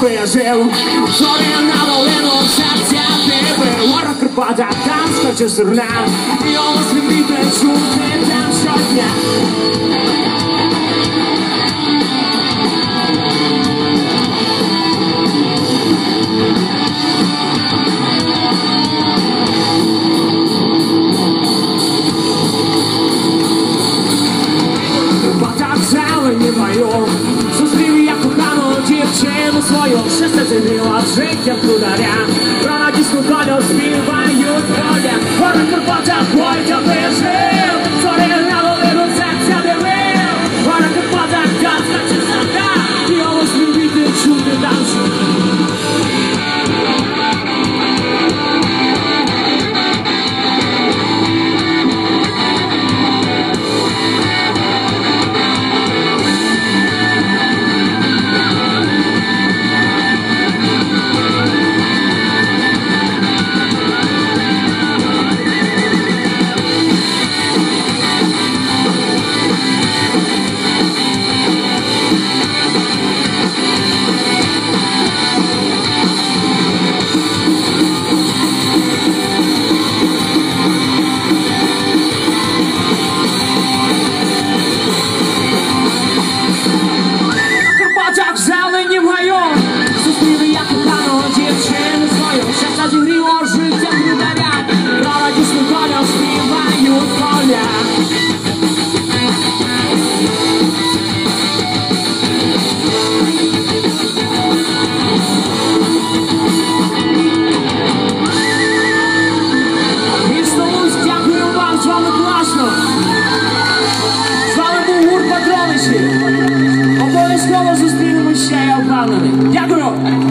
би жив, зорі на долину серця тебе, Ворог Карпата, там скоче зерна, і голос від вітер чути там щодня. Карпата зелені дівчину свою, се змінила в життя дударя, про радісну долю співають доля, Ворог Карпата, бой, ти жив. なのに逆の。